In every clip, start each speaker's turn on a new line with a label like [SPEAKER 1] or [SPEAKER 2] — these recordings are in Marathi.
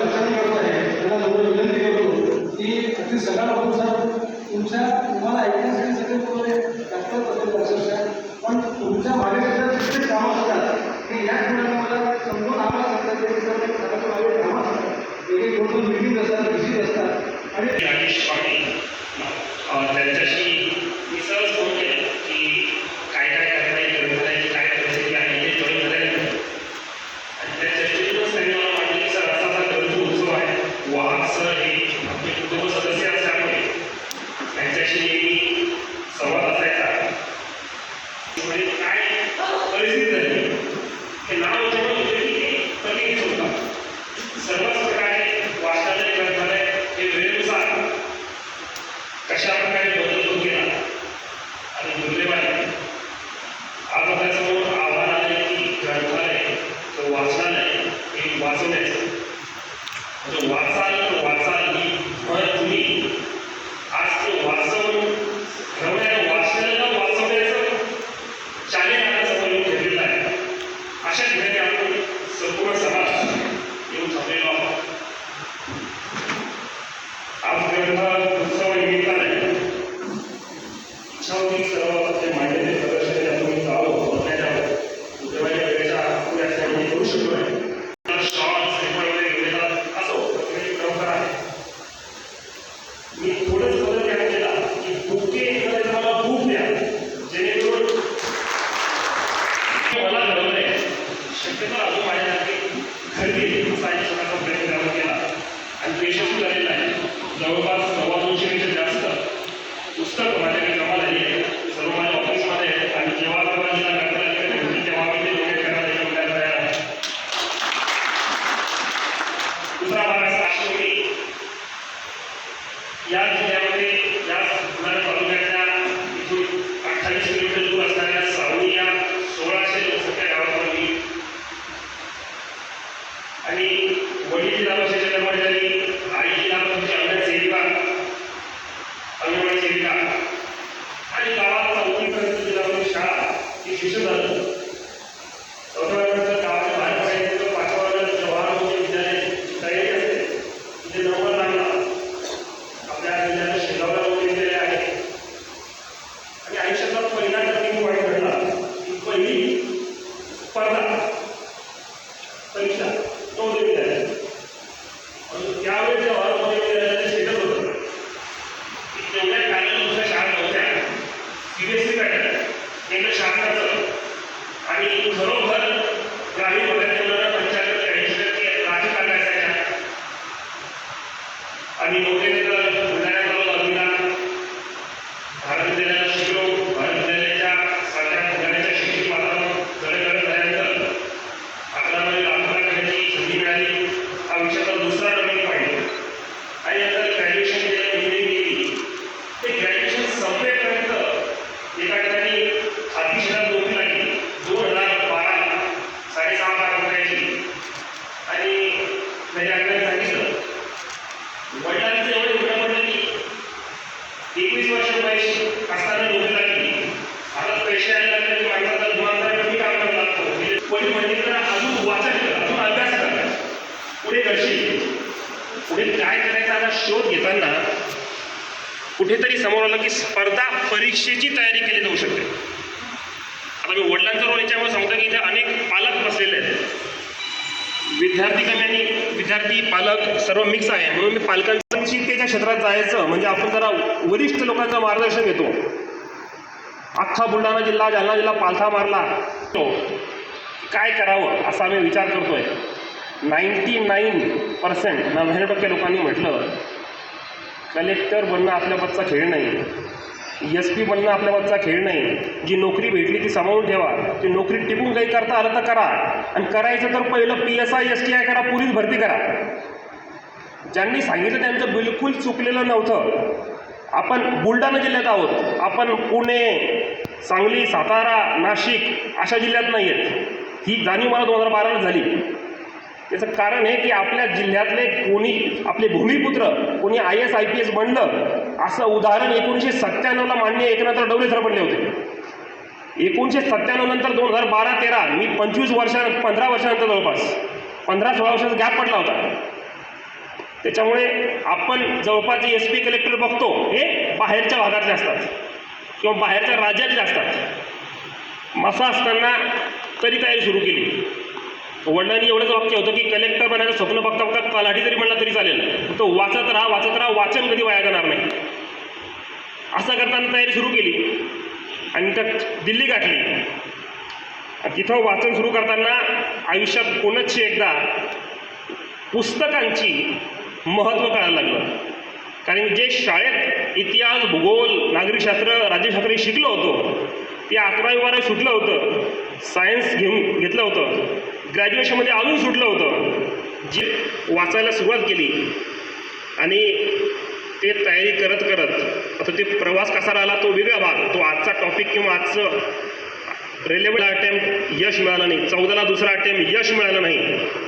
[SPEAKER 1] लक्षात आहे. त्याला एवढं विनंती करतो. की अगदी सकाळपासून तुमच्या तुम्हाला ऐकण्यासाठी पण तुमच्या मागे सुद्धा तितकेच की या ठिकाणी मला समजून आवाज सांगतात एक दोन असतात विजिट असतात. आणि
[SPEAKER 2] त्यांच्याशी मी सहज फोन केला दूसरा वाला साक्षी याद विद्यार्थी कल्याण विद्यार्थी पालक सर्व मिक्स आहे. म्हणून मी पालकांची त्याच्या क्षेत्रात जायचं म्हणजे आपण जरा वरिष्ठ लोकांचं मार्गदर्शन घेतो. अख्खा बुलढाणा जिल्हा जालना जिल्हा पालथा मारला. तो काय करावं असा आम्ही विचार करतोय. नाईन्टी नाईन पर्सेंट नव्याण्णव टक्के लोकांनी म्हटलं कलेक्टर बनणं आपल्याबतचा खेळ नाही. एस पी बनणं आपल्या मागचा खेळ नाही. जी नोकरी भेटली ती सांभाळून ठेवा. ती नोकरी टिकून काही करता आलं तर करा. आणि करायचं तर पहिलं P S I S T I करा पोलीस भरती करा. ज्यांनी सांगितलं त्यांचं बिलकुल चुकलेलं नव्हतं. आपण बुलढाणा जिल्ह्यात आहोत. आपण पुणे सांगली सातारा नाशिक अशा जिल्ह्यात नाही आहेत ही जाणीव मला दोन हजार बाराला झाली. त्याचं कारण हे की आपल्या जिल्ह्यातले कोणी आपले भूमिपुत्र कोणी I S I P S बनलं असं उदाहरण एकोणीसशे सत्त्याण्णवला मान्य एकनाथ डवले सर बनले होते. एकोणीसशे सत्त्याण्णव नंतर दोन हजार बारा तेरा मी पंचवीस वर्षा पंधरा वर्षानंतर जवळपास पंधरा सोळा वर्षाचा गॅप पडला होता. त्याच्यामुळे आपण जवळपास जे एस पी कलेक्टर बघतो हे बाहेरच्या भागातले असतात. किंवा बाहेरच्या राज्यातले असतात. मसा असताना तरी तयारी सुरू केली. वडिलांनी एवढंच वाक्य होतं की कलेक्टर बनायचं स्वप्न बघता बघता तलाठी जरी म्हणला तरी चालेल. तो वाचत राहा वाचत राहा वाचन कधी वाया जाणार नाही. असं करताना तयारी सुरू केली. आणि त्यात दिल्ली गाठली. तिथं वाचन सुरू करताना आयुष्यात पुनच्च एकदा पुस्तकांची महत्त्व कळायला लागलं. कारण जे शाळेत इतिहास भूगोल नागरिकशास्त्र राज्यशास्त्र हे शिकलो होतो ते अकरावी बारावी सुटलं होतं. सायन्स घेऊन घेतलं होतं. ग्रॅज्युएशनमध्ये अजून सुटलं होतं. जे वाचायला सुरुवात केली. आणि ते तयारी करत करत आता ते प्रवास कसा राहिला तो वेगळा भाग. तो आजचा टॉपिक किंवा आजचं रेल्वेला अटेम्प्ट यश मिळालं नाही. चौदाला दुसरा अटेम्प्ट यश मिळालं नाही.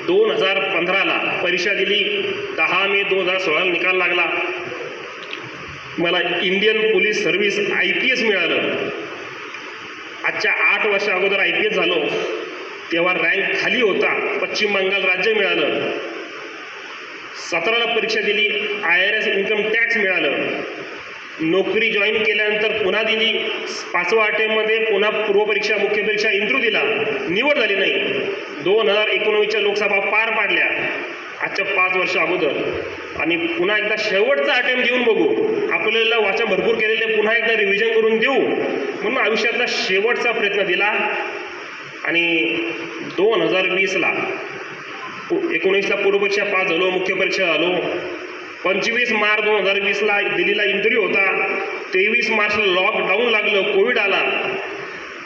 [SPEAKER 2] दोन हजार पंधराला परीक्षा दिली. दहा मे दोन हजार सोळाला निकाल लागला. मला Indian police service I P S मिळालं. आजच्या आठ वर्षा अगोदर आय पी एस झालो. तेव्हा रँक खाली होता. पश्चिम बंगाल राज्य मिळालं. सतराला परीक्षा दिली. I R S income tax मिळालं. नोकरी जॉईन केल्यानंतर पुन्हा दिली. पाचवा अटेम्पमध्ये पुन्हा पूर्वपरीक्षा मुख्य परीक्षा इंटरव्ह्यू दिला. निवड झाली नाही. दोन हजार एकोणवीसच्या लोकसभा पार पाडल्या. आजच्या पाच वर्ष अगोदर. आणि पुन्हा एकदा शेवटचा अटेम्प्ट देऊन बघू. आपल्याला वाचन भरपूर केलेले. पुन्हा एकदा रिव्हिजन करून देऊ. म्हणून आयुष्यातला शेवटचा प्रयत्न दिला. आणि दोन हजार वीसला एकोणीसला पूर्वपरीक्षा पास झालो मुख्य परीक्षा झालो. पंचवीस मार्च दोन हजार वीसला दिल्लीला इंटरव्ह्यू होता. तेवीस मार्चला लॉकडाऊन लागलं कोविड आला.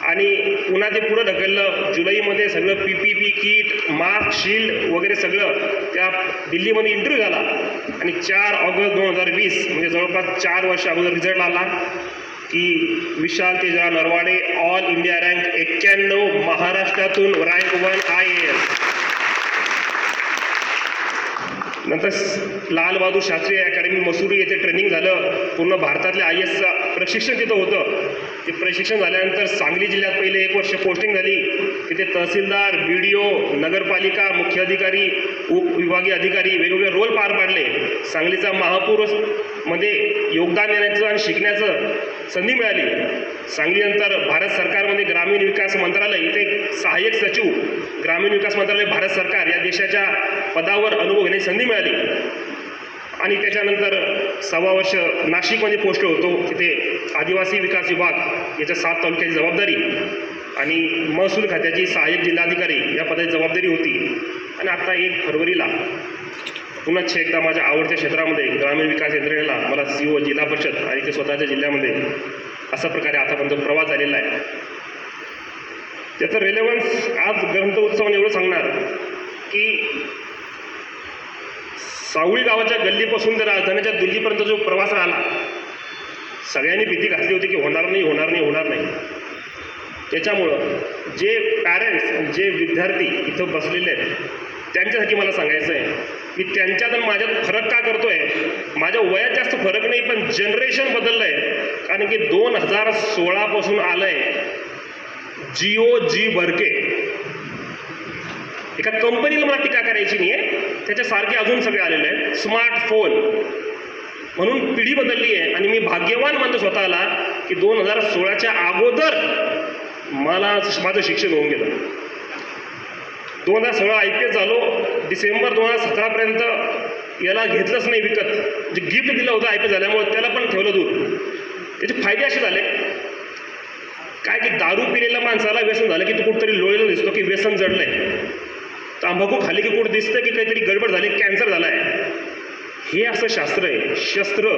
[SPEAKER 2] आणि पुन्हा ते पुढं ढकललं. जुलैमध्ये सगळं P P E kit mask shield वगैरे सगळं त्या दिल्लीमध्ये इंटरव्ह्यू झाला. आणि चार ऑगस्ट दोन हजार वीस म्हणजे जवळपास चार वर्ष अगोदर रिझल्ट आला की Vishal Tejra Narwade all India rank एक्क्याण्णव महाराष्ट्रातून रँक वन आय एस नंतर लालबहादूर शास्त्रीय शास्त्री अकॅडमी मसुरी येथे ट्रेनिंग झालं. पूर्ण भारतातल्या आय एसचं प्रशिक्षण तिथं होतं. ते प्रशिक्षण झाल्यानंतर सांगली जिल्ह्यात पहिले एक वर्ष पोस्टिंग झाली. तिथे तहसीलदार बी डी ओ नगरपालिका मुख्य अधिकारी उपविभागीय अधिकारी वेगवेगळे रोल पार पाडले. सांगलीचा महापूरमध्ये योगदान देण्याचं आणि शिकण्याचं संधी मिळाली. सांगलीनंतर भारत सरकारमध्ये ग्रामीण विकास मंत्रालय इथे एक सहाय्यक सचिव ग्रामीण विकास मंत्रालय भारत सरकार या देशाच्या पदावर अनुभव घेण्याची संधी मिळाली. आणि त्याच्यानंतर सव्वा वर्ष नाशिकमध्ये पोस्ट होतो. तिथे आदिवासी विकास विभाग याच्या सात तालुक्याची जबाबदारी आणि महसूल खात्याची सहाय्यक जिल्हाधिकारी या पदाची जबाबदारी होती. आणि आता एक फरवरीला पुन्हा एकदा माझ्या आवडत्या क्षेत्रामध्ये ग्रामीण विकास यंत्रणेला मला सी ओ जिल्हा परिषद आणि ते स्वतःच्या जिल्ह्यामध्ये अशा प्रकारे आतापर्यंत प्रवास झालेला आहे. त्याचं रेलेवन्स आज ग्रंथ उत्सवाने एवढं सांगणार की सावळी गावाच्या गल्लीपासून तर राजधानीच्या दिल्लीपर्यंत जो प्रवास राहिला सगळ्यांनी भीती घातली होती की होणार नाही होणार नाही होणार नाही. त्याच्यामुळं जे पॅरेंट्स जे विद्यार्थी इथं बसलेले आहेत त्यांच्यासाठी मला सांगायचं आहे की त्यांच्यात आणि माझ्यात फरक का करतोय? माझ्या वयात जास्त फरक नाही पण जनरेशन बदललं आहे कारण की दोन हजार सोळापासून आलं आहे जिओ जी बर्के एका. कंपनीला मला टीका करायची नाही आहे त्याच्यासारखे अजून सगळे आलेले आहेत. स्मार्टफोन म्हणून पिढी बदलली आहे. आणि मी भाग्यवान मानतो स्वतःला की दोन हजार सोळाच्या अगोदर मला माझं शिक्षण होऊन गेलं. दोन हजार सोळा आय पी एस झालो. डिसेंबर दोन हजार सतरापर्यंत याला घेतलंच नाही विकत. जे गिफ्ट दिलं होतं आय पी एस झाल्यामुळे त्याला पण ठेवलं दूर. त्याचे फायदे असे झाले. काय की दारू पिलेल्या माणसाला व्यसन झालं की तो कुठतरी लोळेला दिसतो की व्यसन जडलंय. तांबाखू खाली की कुठं दिसतं की काहीतरी गडबड झाली कॅन्सर झाला आहे हे असं शास्त्र आहे. शस्त्र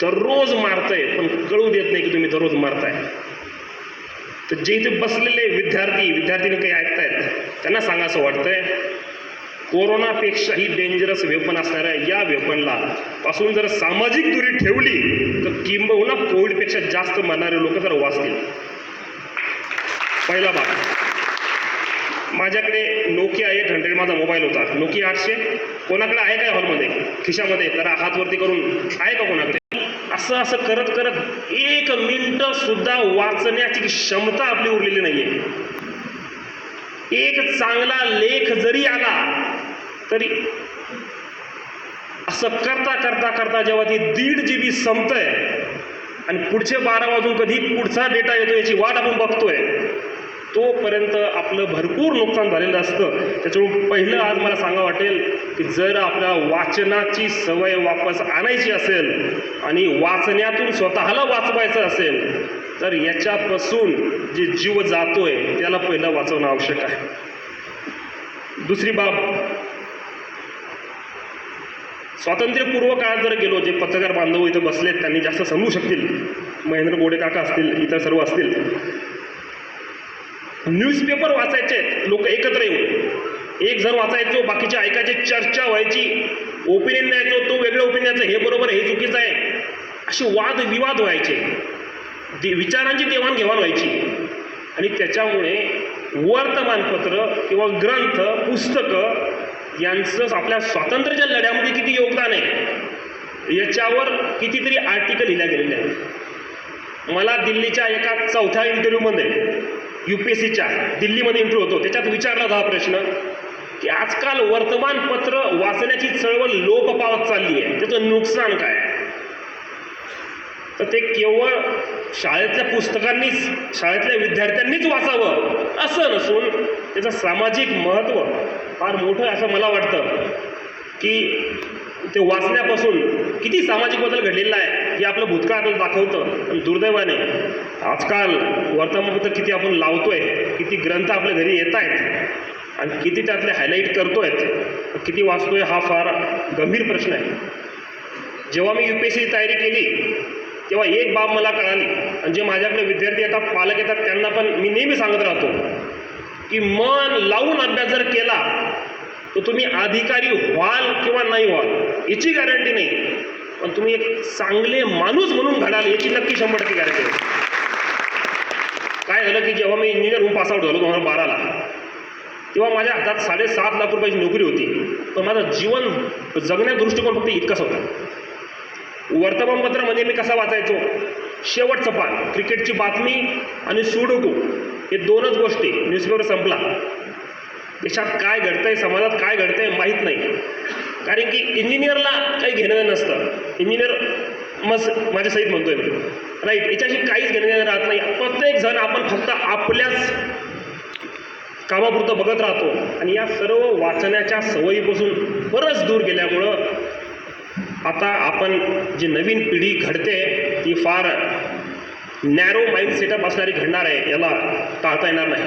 [SPEAKER 2] दररोज मारतंय पण कळू देत नाही की तुम्ही दररोज मारताय. तर जे इथे बसलेले विद्यार्थी विद्यार्थिनी काही ऐकतायत त्यांना सांगा असं वाटतंय कोरोनापेक्षाही डेंजरस वेपन असणाऱ्या या वेपनला पासून जर सामाजिक दुरी ठेवली तर किंबहुना कोविडपेक्षा जास्त मरणारे लोक जर वाचतील. पहिला भाग. माझ्याकडे नोकिया एट हंड्रेड माझा मोबाईल होता. नोकिया आठशे. कोणाकडे आहे काय हॉलमध्ये खिशामध्ये. जरा हातवरती करून आहे का कोणाकडे? असं असं करत करत एक मिनिट सुद्धा वाचण्याची क्षमता आपली उरलेली नाहीये. एक चांगला लेख जरी आला तरी असं करता करता करता जेव्हा ती दीड जी बी संपतंय आणि पुढचे बारा वाजून कधी पुढचा डेटा येतो याची वाट आपण बघतोय तोपर्यंत आपलं भरपूर नुकसान झालेलं असतं. त्याच्यामुळे पहिलं आज मला सांगा वाटेल की जर आपल्या वाचनाची सवय वापस आणायची असेल आणि वाचण्यातून स्वतःला वाचवायचं असेल तर याच्यापासून जे जीव जातोय त्याला पहिलं वाचवणं आवश्यक आहे. दुसरी बाब स्वातंत्र्यपूर्व काळात जर गेलो जे पत्रकार बांधव इथं बसलेत त्यांनी जास्त समजू शकतील. महेंद्र गोडे काका असतील इतर सर्व असतील. न्यूजपेपर वाचायचे लोक एकत्र येऊन. एक जण वाचायचो बाकीचे ऐकायचे चर्चा व्हायची. ओपिनियन द्यायचो तो वेगळं ओपिनियन हे बरोबर हे चुकीचं आहे. असे वाद विवाद व्हायचे. दे विचारांची देवाणघेवाण व्हायची. आणि त्याच्यामुळे वर्तमानपत्र किंवा ग्रंथ पुस्तकं यांचं आपल्या स्वातंत्र्याच्या लढ्यामध्ये किती योगदान आहे याच्यावर कितीतरी आर्टिकल लिहिल्या गेलेले आहेत. मला दिल्लीच्या एका चौथ्या इंटरव्ह्यूमध्ये यू पी एस सीच्या दिल्लीमध्ये इंटरव्ह्यू होतो. त्याच्यात विचारला होता हा प्रश्न की आजकाल वर्तमानपत्र वाचण्याची चळवळ लोप पावत चालली आहे. त्याचं नुकसान काय तर ते केवळ शाळेतल्या पुस्तकांनीच शाळेतल्या विद्यार्थ्यांनीच वाचावं असं नसून त्याचं सामाजिक महत्त्व फार मोठं आहे असं मला वाटतं की ते वाचण्यापासून किती सामाजिक बदल घडलेला आहे हे आपलं भूतकाळ आपण दाखवतं आणि दुर्दैवाने आजकाल वर्तमानपत्र किती आपण लावतोय किती ग्रंथ आपल्या घरी येत आहेत आणि किती त्यातले हायलाईट करतोय किती वाचतोय हा फार गंभीर प्रश्न आहे. जेव्हा मी यू पी एस सीची तयारी केली तेव्हा एक बाब मला कळाली आणि जे माझ्याकडे विद्यार्थी येतात पालक येतात त्यांना पण मी नेहमी सांगत राहतो की मन लावून अभ्यास जर केला तर तुम्ही अधिकारी व्हाल किंवा नाही व्हाल याची गॅरंटी नाही. पण तुम्ही एक चांगले माणूस म्हणून घडाल याची नक्की शंभर टक्के गॅरंटी काय झालं की जेव्हा मी इंजिनियर होऊन पासआउट झालो दोन हजार बाराला तेव्हा माझ्या हातात साडेसात लाख रुपयाची नोकरी होती. पण माझं जीवन जगण्या दृष्टिकोन फक्त इतकाच होता. म्हणजे मी कसा वाचायचो? शेवटचं पान क्रिकेटची बातमी आणि सुडोकू हे दोनच गोष्टी न्यूजपेपर संपला. देशात काय घडतंय समाजात काय घडतंय माहीत नाही. कारण की इंजिनियरला काही घेणं देणं नसतं. इंजिनियर मस माझ्या सहित म्हणतोय मी. राईट याच्याशी काहीच घेणं देणं राहत नाही. प्रत्येक जण आपण फक्त आपल्याच कामापुरतं बघत राहतो. आणि या सर्व वाचण्याच्या सवयीपासून बरंच दूर गेल्यामुळं आता आपण जी नवीन पिढी घडते ती फार नॅरो माइंड सेटअप असणारी घडणार आहे याला टाळता येणार नाही.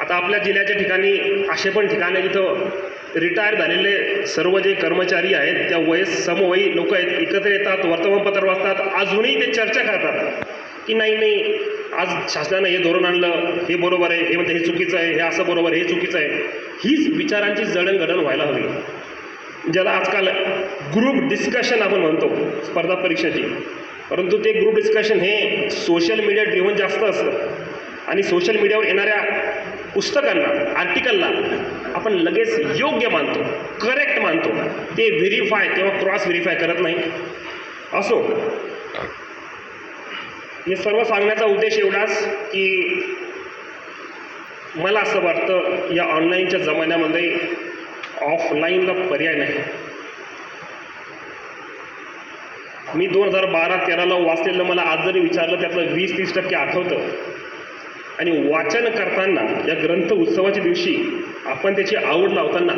[SPEAKER 2] आता आपल्या जिल्ह्याच्या ठिकाणी असे पण ठिकाणे जिथं रिटायर झालेले सर्व जे कर्मचारी आहेत त्या वयस समवयी लोक आहेत एकत्र येतात वर्तमानपत्र वाचतात अजूनही ते चर्चा करतात की नाही नाही आज शासनानं हे धोरण आणलं हे बरोबर आहे हे म्हणते हे चुकीचं आहे हे असं बरोबर आहे हे चुकीचं आहे. हीच विचारांची जडणघडण व्हायला हवी. ज्याला आजकाल ग्रुप डिस्कशन आपण म्हणतो स्पर्धा परीक्षेची. परंतु ते ग्रुप डिस्कशन हे सोशल मीडिया ड्रिव्हन जास्त असतं. आणि सोशल मीडियावर येणाऱ्या पुस्तकांना आर्टिकलला आपण लगेच योग्य मानतो करेक्ट मानतो. ते व्हेरीफाय किंवा क्रॉस व्हेरीफाय करत नाही. असो. हे सर्व सांगण्याचा उद्देश एवढाच की मला असं वाटतं या ऑनलाईनच्या जमान्यामध्ये ऑफलाईनला पर्याय नाही. मी दोन हजार बारा तेराला वाचलेलं मला आज जरी विचारलं त्यातलं वीस तीस टक्के आठवतं. आणि वाचन करताना या ग्रंथ उत्सवाच्या दिवशी आपण त्याची आवड लावताना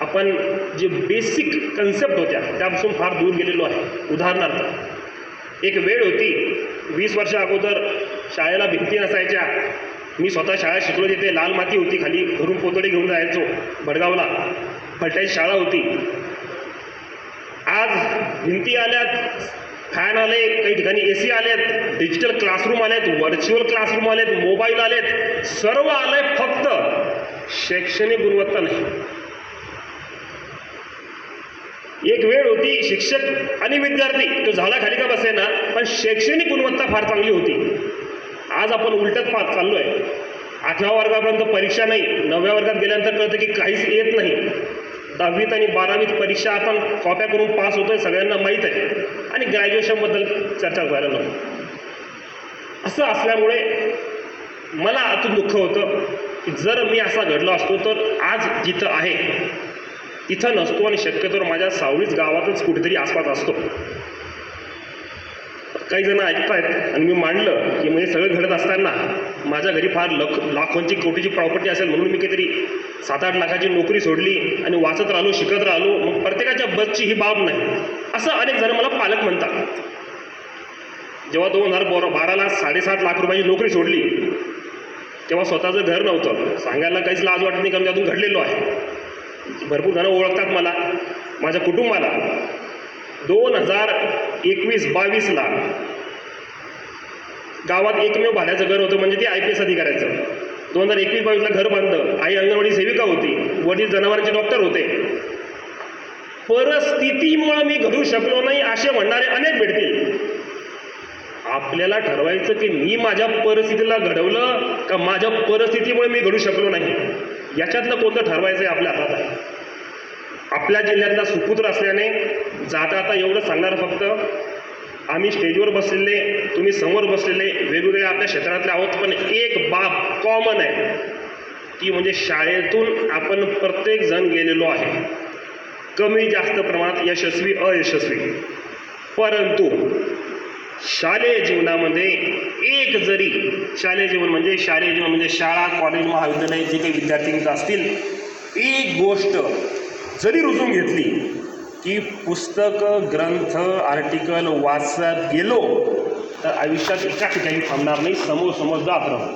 [SPEAKER 2] आपण जे बेसिक कन्सेप्ट होत्या त्यापासून फार दूर गेलेलो आहे. उदाहरणार्थ एक वेळ होती वीस वर्षा अगोदर शाळेला भिंती नसायच्या. मी स्वतः शाळा शिकलो तिथे लाल माती होती खाली घरून पोतडे घेऊन जायचो भडगावला. फलटायची शाळा होती. आज भिंती आल्यात फॅन आले काही ठिकाणी ए सी आलेत डिजिटल क्लासरूम आलेत व्हर्च्युअल क्लासरूम आलेत मोबाईल आलेत सर्व आलंय फक्त शैक्षणिक गुणवत्ता नाही. एक वेळ होती शिक्षक आणि विद्यार्थी तो झाला खाली का बसेना पण शैक्षणिक गुणवत्ता फार चांगली होती. आज आपण उलटत पाहत चाललो आहे आठव्या वर्गापर्यंत परीक्षा नाही नवव्या वर्गात गेल्यानंतर कळतं की काहीच येत नाही. दहावीत आणि बारावीत परीक्षा आपण कॉप्या करून पास होतोय सगळ्यांना माहीत आहे. आणि ग्रॅज्युएशनबद्दल चर्चा व्हायला नको. असं असल्यामुळे मला आतून दुःख होतं की जर मी असा घडलो असतो तर आज जिथं आहे तिथं नसतो आणि शक्यतोवर माझ्या सावळीच गावातच कुठेतरी आसपास असतो. काही जण ऐकतायत आणि मी मांडलं की म्हणजे सगळं घडत असताना माझ्या घरी फार लख लाखोंची कोटीची प्रॉपर्टी असेल म्हणून मी काहीतरी सात आठ लाखाची नोकरी सोडली आणि वाचत राहिलो शिकत राहिलो मग प्रत्येकाच्या बसची ही बाब नाही. असं अनेक जण मला पालक म्हणतात. जेव्हा दोन हजार बोरा बाराला साडेसात लाख रुपयाची नोकरी सोडली तेव्हा स्वतःचं घर नव्हतं. सांगायला काहीच लाज वाटत नाही कारण त्यातून घडलेलो आहे. भरपूर जणं ओळखतात मला माझ्या कुटुंबाला. दोन हजार एकवीस बावीसला गावात एकमेव भाड्याचं घर होतं म्हणजे ते आय पी एस अधिकाऱ्याचं. दोन हजार एकवीस बावीसला घर बांधलं. आई अंगणवाडी सेविका होती. वडील जनावरांचे डॉक्टर होते. परिस्थितीमुळं मी घडू शकलो नाही असे म्हणणारे अनेक भेटतील. आपल्याला ठरवायचं की मी माझ्या परिस्थितीला घडवलं का माझ्या परिस्थितीमुळे मी घडू शकलो नाही? याच्यातलं कोणतं ठरवायचं आहे आपल्या हातात? आहे आपल्या जिल्ह्यातला सुपुत्र असल्याने जाता आता एवढं सांगणार फक्त आम्ही स्टेजवर बसलेले तुम्ही समोर बसलेले वेगवेगळ्या आपल्या क्षेत्रातले आहोत पण एक बाब कॉमन आहे. ती म्हणजे शाळेतून आपण प्रत्येक जण गेलेलो आहे. कमी जास्त प्रमाणात यशस्वी अयशस्वी. परंतु शालेय जीवनामध्ये एक जरी शालेय जीवन म्हणजे शालेय जीवन म्हणजे शाळा कॉलेज महाविद्यालय जे काही विद्यार्थी असतील एक गोष्ट जरी रुजून घेतली की पुस्तकं ग्रंथ आर्टिकल वाचत गेलो तर आयुष्यात एका ठिकाणी थांबणार नाही समोर समोर जात राहू.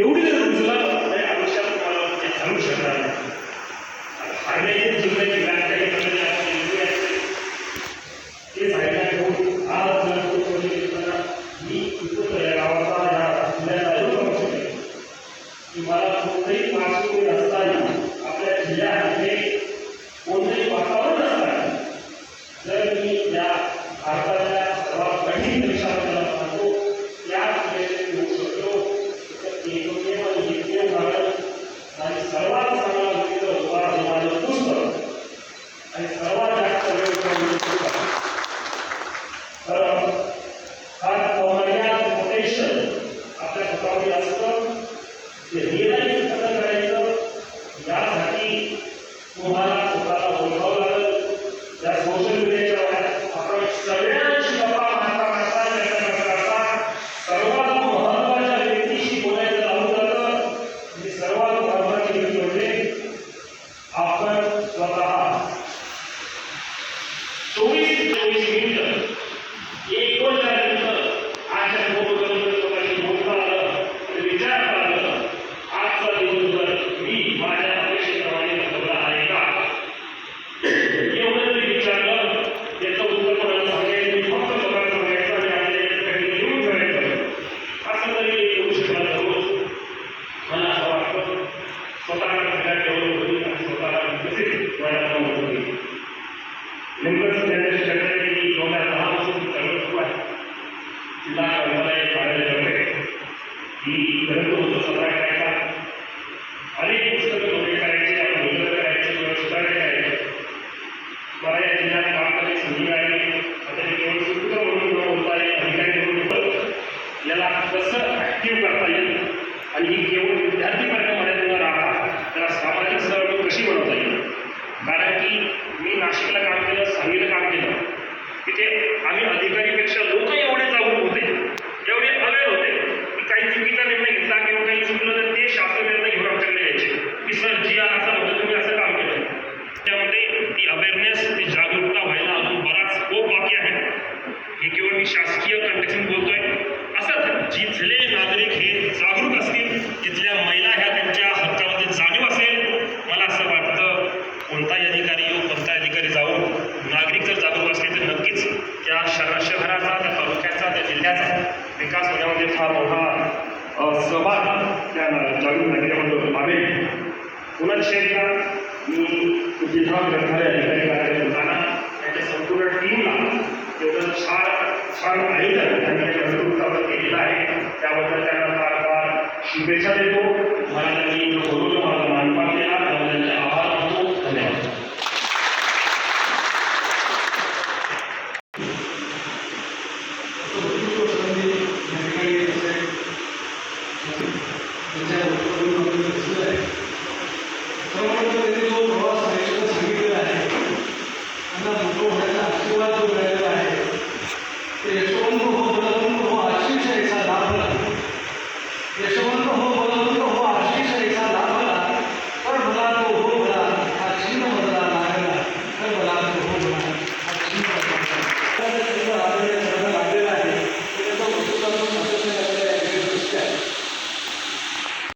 [SPEAKER 2] एवढी जर रुजलं म्हणजे तर आयुष्यात तुम्हाला ते थांबू शकणार नाही. चोवीस चोवीस मिनिटं एक दोन चार